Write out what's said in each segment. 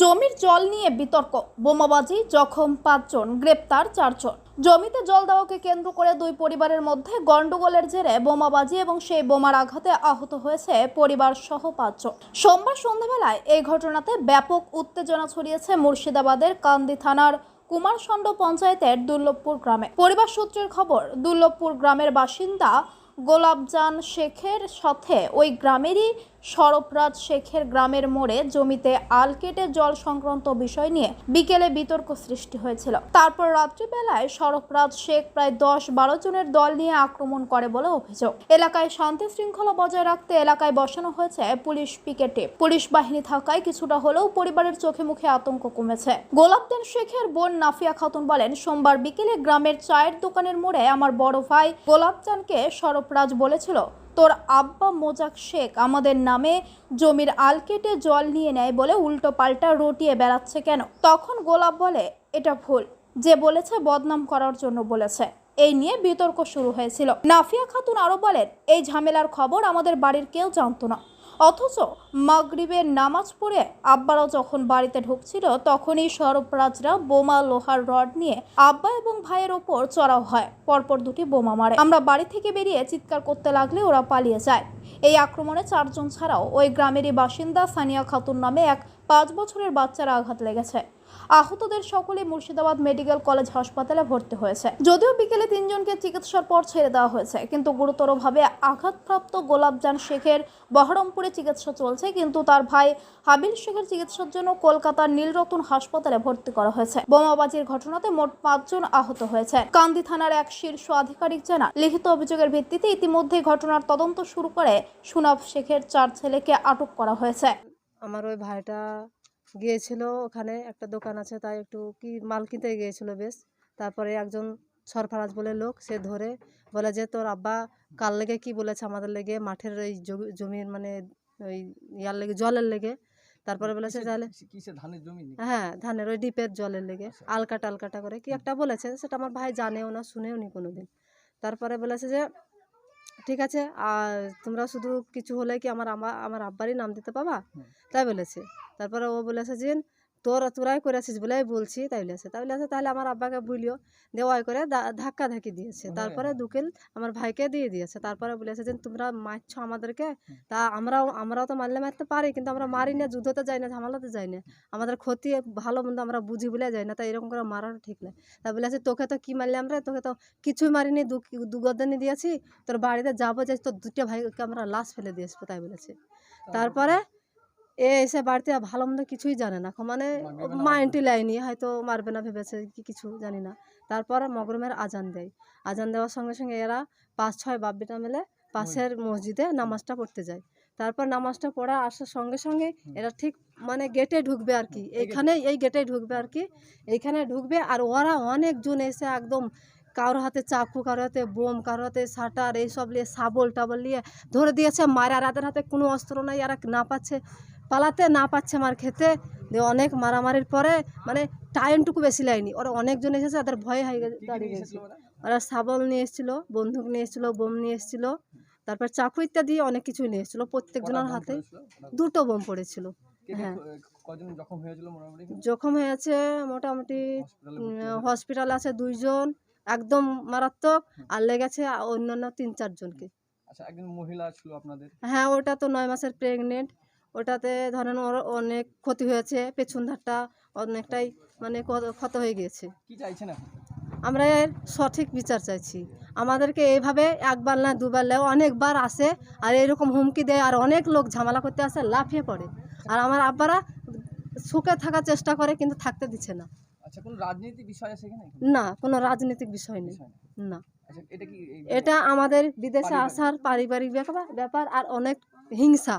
জমির জল নিয়ে বিতর্ক। বোমাবাজি, জখম পাঁচজন, গ্রেপ্তার চারজন। জমিতে জল দেওয়াকে কেন্দ্র করে দুই পরিবারের মধ্যে গন্ডগোলের জেরে বোমাবাজি এবং সেই বোমার আঘাতে আহত হয়েছে পরিবার সহ পাঁচজন। সোমবার সন্ধ্যাবেলায় এই ঘটনাতে ব্যাপক উত্তেজনা ছড়িয়েছে মুর্শিদাবাদের কান্দি থানার কুমারষণ্ড পঞ্চায়েতের দুর্লভপুর গ্রামে। পরিবার সূত্রের খবর, দুর্লভপুর গ্রামের বাসিন্দা গোলাপজান শেখের সাথে ওই গ্রামেরই সরবরাজ শেখের গ্রামের মোড়ে জমিতে আল কেটে জল সংক্রান্ত বিষয় নিয়ে বিকেলে বিতর্ক সৃষ্টি হয়েছিল। তারপর রাত্রিবেলায় সরবরাজ শেখ প্রায় দশ বারো জনের দল নিয়ে আক্রমণ করে বলে অভিযোগ। এলাকায় শান্তি শৃঙ্খলা বজায় রাখতে এলাকায় বসানো হয়েছে পুলিশ পিকেটে। পুলিশ বাহিনী থাকায় কিছুটা হলেও পরিবারের চোখে মুখে আতঙ্ক কমেছে। গোলাপদান শেখের বোন নাফিয়া খাতুন বলেন, সোমবার বিকেলে গ্রামের চায়ের দোকানের মোড়ে আমার বড় ভাই গোলাপচানকে সরফরাজ বলেছিল তোর আব্বা মোজাক শেখ আমাদের নামে জমির আল কেটে জল নিয়ে নেয় বলে উল্টো পাল্টা রটিয়ে বেড়াচ্ছে কেন? তখন গোলাপ বলে, এটা ভুল। যে বলেছে বদনাম করার জন্য বলেছে। এই নিয়ে বিতর্ক শুরু হয়েছিল। নাফিয়া খাতুন আরও বলেন, এই ঝামেলার খবর আমাদের বাড়ির কেউ জানতো না। অথচ মাগরিবের নামাজ পড়ে আব্বারাও যখন বাড়িতে ঢুকছিল, তখনই সরবরাজরা বোমা, লোহার রড নিয়ে আব্বা এবং ভাইয়ের ওপর চড়াও হয়। পরপর দুটি বোমা মারে। আমরা বাড়ি থেকে বেরিয়ে চিৎকার করতে লাগলে ওরা পালিয়ে যায়। এই আক্রমণে চারজন ছাড়াও ওই গ্রামেরই বাসিন্দা সানিয়া খাতুন নামে এক পাঁচ বছরের বাচ্চার আঘাত লেগেছে। আহতদের সকলে মুর্শিদাবাদ মেডিকেল কলেজ হাসপাতালে ভর্তি হয়েছে। যদিও বিকেলে তিনজনকে চিকিৎসার পর ছেড়ে দেওয়া হয়েছে, কিন্তু গুরুতরভাবে আঘাতপ্রাপ্ত গোলাপজান শেখের বহরমপুরে চিকিৎসা চলছে, কিন্তু তার ভাই হাবিল শেখের চিকিৎসার জন্য কলকাতার নীলরতন হাসপাতালে ভর্তি করা হয়েছে। বোমাবাজির ঘটনাতে মোট পাঁচজন আহত হয়েছে। কান্দি থানার এক শীর্ষ আধিকারিক জানান, লিখিত অভিযোগের ভিত্তিতে ইতিমধ্যে ঘটনার তদন্ত শুরু করে সুনাব শেখের চার ছেলেকে আটক করা হয়েছে। আমার ওই ভাইটা গিয়েছিল ওখানে একটা দোকান আছে তাই একটু কি মাল কিনতে গিয়েছিল বেশ। তারপরে একজন সরফরাজ বলে লোক সে ধরে বলে যে তোর আব্বা কাল লেগে কি বলেছে আমাদের লেগে? মাঠের ওই জমি- জমির মানে ওই ইয়ার লেগে জলের লেগে? তারপরে বলেছে তাহলে ধানের জমি হ্যাঁ ধানের ওই ডিপের জলের লেগে আচ্ছা। আলকা টালকাটা করে। কি একটা বলেছে সেটা আমার ভাই জানেও না শুনেও নি কোনোদিন। তারপরে বলেছে যে ঠিক আছে? আর তোমরা শুধু কিছু হলে কি আমার আমার আব্বারই নাম দিতে পাবা তাই বলেছে। তারপরে ও বলেছে যে তোর তোরাই করেছিস বলেই বলছি তাই বলেছে তাই বলেছে তাহলে আমার আব্বাকে বুঝলিও দেওয়াই করে ধাক্কা ধাক্কি দিয়েছে। তারপরে দুকেল আমার ভাইকে দিয়ে দিয়েছে। তারপরে বলেছে যে তোমরা মারছো আমাদেরকে? তা আমরাও আমরাও তো মারলে মারতে পারি কিন্তু আমরা মারি না যুদ্ধতে যাই না ঝামেলাতে যাই না। আমাদের ক্ষতি ভালো মন্দ আমরা বুঝি বলে যাই না তাই এরকম করে মারানো ঠিক নয় তা বলেছে তোকে তো কি মারলাম রে? তোকে তো কিছুই মারিনি দু দু গর্দানি দিয়েছি। তোর বাড়িতে যাব যে তোর দুটো ভাইকে আমরা লাশ ফেলে দিয়ে আসব তাই বলেছে। তারপরে এ এসে বাড়িতে ভালো মন্দ কিছুই জানে না। মানে মাইন্ডটি লাইনি হয়তো মারবে না ভেবেছে কি কিছু জানি না। তারপর মগরমের আজান দেয়। আজান দেওয়ার সঙ্গে সঙ্গে এরা পাঁচ ছয় বাব্বিটা মিলে পাশের মসজিদে। নামাজটা পড়তে যায়। তারপর নামাজটা পড়া আসার সঙ্গে সঙ্গে এরা ঠিক মানে গেটে ঢুকবে আর কি। এইখানে এই গেটে ঢুকবে আর কি। এইখানে ঢুকবে আর ওরা অনেকজন এসে একদম কারোর হাতে চাকু কারোর হাতে বোম কারোর হাতে শাটার এইসব নিয়ে শাবল টাবল নিয়ে ধরে দিয়েছে। মার আর এদের হাতে কোনো অস্ত্র নাই এরা না পাচ্ছে। পালাতে না পাচ্ছে আমার খেতে। দিয়ে অনেক মারামারির পরে মানে টাইমটুকু বেশি লাইনি। ওরা অনেকজন এসেছে তাদের ভয় হয়ে গেছে দাঁড়িয়ে গেছে। ওরা? শাবল নিয়ে এসেছিল বন্দুক নিয়ে এসেছিল বোম নিয়ে এসেছিল তারপর চাকু ইত্যাদি অনেক কিছুই নিয়ে এসেছিল। প্রত্যেকজনের হাতে দুটো বোম পড়েছিল। হ্যাঁ। জখম হয়েছে মোটামুটি হসপিটালে আছে দুইজন একদম মারাত্মক আর লেগেছে অন্যান্য তিন চারজনকে। আচ্ছা একজন মহিলা ছিল আপনাদের? হ্যাঁ ওটা তো নয় মাসের প্রেগনেন্ট ওটাতে ধরেন ওর অনেক ক্ষতি হয়েছে পেছন ধারটা অনেকটাই মানে ক্ষত হয়ে গিয়েছে। কি চাইছেন আমরা এর সঠিক বিচার চাইছি। আমাদেরকে এইভাবে একবার না দুবার না অনেকবার আসে আর এরকম হুমকি দেয় আর অনেক লোক ঝামেলা করতে আসে লাফিয়ে পড়ে। আর আমার আব্বারা সুখে থাকার চেষ্টা করে কিন্তু থাকতে দিচ্ছে না। আচ্ছা কোন রাজনীতি বিষয় আছে না কোনো রাজনৈতিক বিষয় নেই। না। আচ্ছা এটা কি এটা আমাদের বিদেশে আসার পারিবারিক ব্যাপার ব্যাপার আর অনেক হিংসা।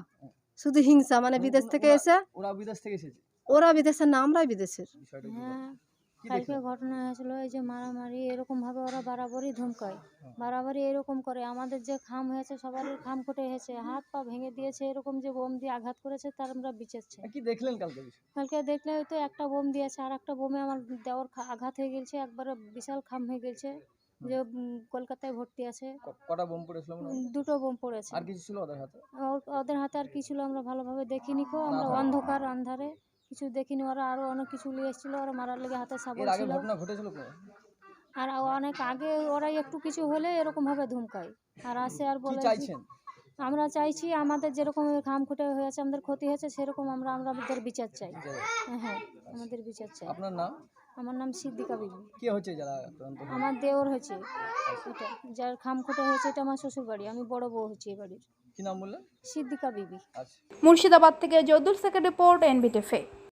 শুধু হিংসা মানে বিদেশ থেকে এসে ওরা বিদেশ থেকে এসেছে। ওরা বিদেশের না আমরাই বিদেশের। হ্যাঁ কালকে ঘটনা হয়েছিল এই যে মারামারি এরকম ভাবে ওরা বাড়াবাড়ি ধমকায়। বাড়াবাড়ি এরকম করে আমাদের যে খাম হয়েছে সবারই খাম ফুটে হয়েছে হাত পা ভেঙে দিয়েছে এরকম যে বোম দিয়ে আঘাত করেছে তার আমরা কি দেখলেন কালকে কালকে দেখলে হয়তো একটা বোম দিয়েছে আর একটা বোমে আমার দেওয়ার আঘাত হয়ে গেছে একবারে বিশাল খাম হয়ে গেছে। যে কলকাতায় ভর্তি আছে। কটা বোম পড়েছিল হয়? দুটো বোম পড়েছে। আর কিছু ছিল ওদের হাতে? ওদের হাতে আর কি ছিল আমরা ভালোভাবে দেখিনি কো। আমরা না। অন্ধকার আন্ধারে কিছু দেখিনি। ওরা আরও অনেক কিছু নিয়ে এসেছিল। ওরা মারার লেগে হাতে সাবল এর আগে ছিল। ঘটনা ঘটেছিল আর অনেক আগে ওরা একটু কিছু হলে এরকম ভাবে ধুমকায়। আর আসে আর বলে চাইছেন? আমরা চাইছি আমাদের যেরকম খাম খুঁটে হয়েছে আমাদের ক্ষতি হয়েছে সেরকম আমরা আমরা আমাদের বিচার চাই। হ্যাঁ আমাদের বিচার চাই। আপনার নাম? আমার নাম সিদ্দিকা বিবি। কি হচ্ছে যারা আক্রান্ত? আমার দেওর হচ্ছে। এটা যার খাম খোটা হয়েছে এটা আমার শ্বশুর বাড়ি আমি বড় বউ হচ্ছে এই বাড়ির। কি নাম বললেন? সিদ্দিকা বিবি। আচ্ছা। মুর্শিদাবাদ থেকে জদুল সেকেন্ড রিপোর্ট এনবিটিভি।